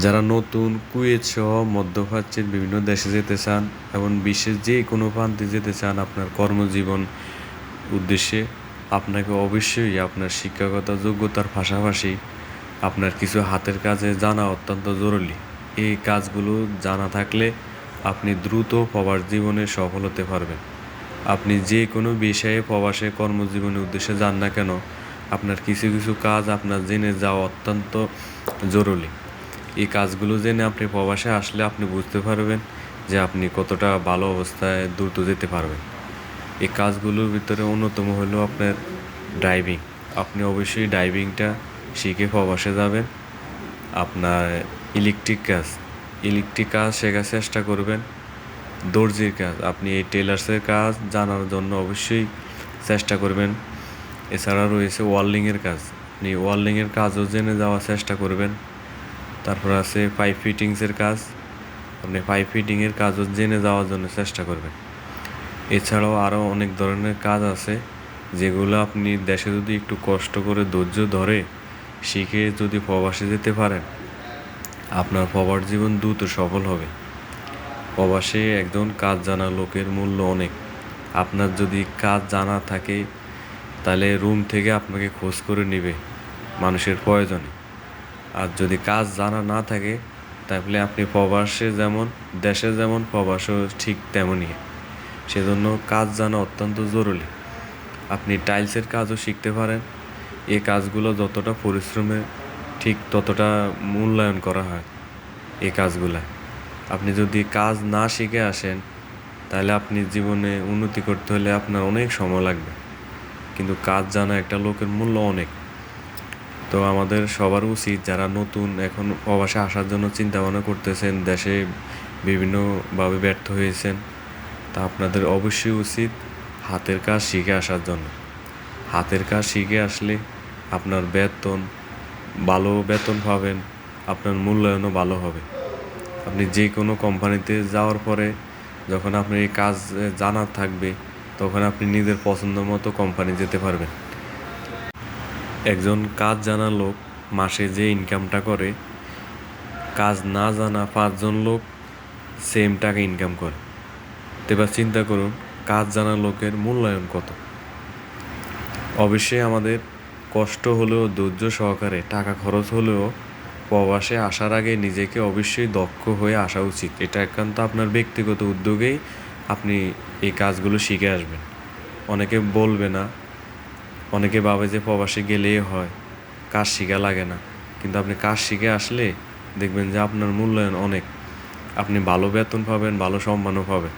যারা নতুন কুয়েত সহ মধ্যপ্রাচ্যের বিভিন্ন দেশে যেতে চান এবং বিশ্বের যে কোনো প্রান্তে যেতে চান আপনার কর্মজীবন উদ্দেশ্যে, আপনাকে অবশ্যই আপনার শিক্ষাগত যোগ্যতার পাশাপাশি আপনার কিছু হাতের কাজে জানা অত্যন্ত জরুরি। এই কাজগুলো জানা থাকলে আপনি দ্রুত প্রবাস জীবনে সফল হতে পারবেন। আপনি যে কোনো বিষয়ে প্রবাসে কর্মজীবনের উদ্দেশ্যে যান না কেন, আপনার কিছু কিছু কাজ আপনার জেনে যাওয়া অত্যন্ত জরুরি। এই কাজগুলো জেনে আপনি প্রবাসে আসলে আপনি বুঝতে পারবেন যে আপনি কতটা ভালো অবস্থায় দ্রুত যেতে পারবেন। এই কাজগুলোর ভিতরে অন্যতম হলো আপনার ড্রাইভিং আপনি অবশ্যই ড্রাইভিংটা শিখে প্রবাসে যাবেন। আপনার ইলেকট্রিক কাজ। ইলেকট্রিক কাজ শেখার চেষ্টা করবেন। দর্জির কাজ। আপনি এই টেলার্সের কাজ জানার জন্য অবশ্যই চেষ্টা করবেন। এছাড়া রয়েছে ওয়ার্লিংয়ের কাজ। আপনি ওয়ার্লিংয়ের কাজও জেনে যাওয়ার চেষ্টা করবেন। তারপর আছে পাইপ ফিটিংসের কাজ। আপনি পাইপ ফিটিংয়ের কাজও জেনে যাওয়ার জন্য চেষ্টা করবেন। এছাড়াও আরও অনেক ধরনের কাজ আছে, যেগুলো আপনি দেশে যদি একটু কষ্ট করে ধৈর্য ধরে শিখে যদি প্রবাসে যেতে পারেন, আপনার প্রবাস জীবন দ্রুত সফল হবে। প্রবাসে একজন কাজ জানা লোকের মূল্য অনেক। আপনার যদি কাজ জানা থাকে, তাহলে রুম থেকে আপনাকে খোঁজ করে নেবে মানুষের প্রয়োজনে। আর যদি কাজ জানা না থাকে, তাহলে আপনি প্রবাসে যেমন, দেশে যেমন প্রবাসেও ঠিক তেমনই। সেজন্য কাজ জানা অত্যন্ত জরুরি। আপনি টাইলসের কাজও শিখতে পারেন। এই কাজগুলো যতটা পরিশ্রমে ঠিক ততটা মূল্যায়ন করা হয় এই কাজগুলা। আপনি যদি কাজ না শিখে আসেন, তাহলে আপনি জীবনে উন্নতি করতে হলে আপনার অনেক সময় লাগবে। কিন্তু কাজ জানা একটা লোকের মূল্য অনেক। তো আমাদের সবার উচিত যারা নতুন এখন প্রবাসে আসার জন্য চিন্তা ভাবনা করতেছেন, দেশে বিভিন্নভাবে ব্যর্থ হয়েছেন, তা আপনাদের অবশ্যই উচিত হাতের কাজ শিখে আসার জন্য। হাতের কাজ শিখে আসলে আপনার বেতন, ভালো বেতন পাবেন, আপনার মূল্যায়নও ভালো হবে। আপনি যে কোনো কোম্পানিতে যাওয়ার পরে যখন আপনি এই কাজ জানার থাকবে, তখন আপনি নিজের পছন্দ মতো কোম্পানি যেতে পারবেন। একজন কাজ জানা লোক মাসে যে ইনকামটা করে, কাজ না জানা পাঁচজন লোক সেম টাকা ইনকাম করে। তো এবার চিন্তা করুন, কাজ জানা লোকের মূল্যায়ন কত? অবশ্যই আমাদের কষ্ট হলেও, ধৈর্য সহকারে, টাকা খরচ হলেও প্রবাসে আসার আগে নিজেকে অবশ্যই দক্ষ হয়ে আসা উচিত। এটা একান্ত আপনার ব্যক্তিগত উদ্যোগেই আপনি এই কাজগুলো শিখে আসবেন। অনেকে বলবে না অনেকে ভাবে যে প্রবাসে গেলেই হয় কাজ শিখা লাগে না। কিন্তু আপনি কাজ শিখে আসলে দেখবেন যে আপনার মূল্যায়ন অনেক। আপনি ভালো বেতন পাবেন, ভালো সম্মানও পাবেন।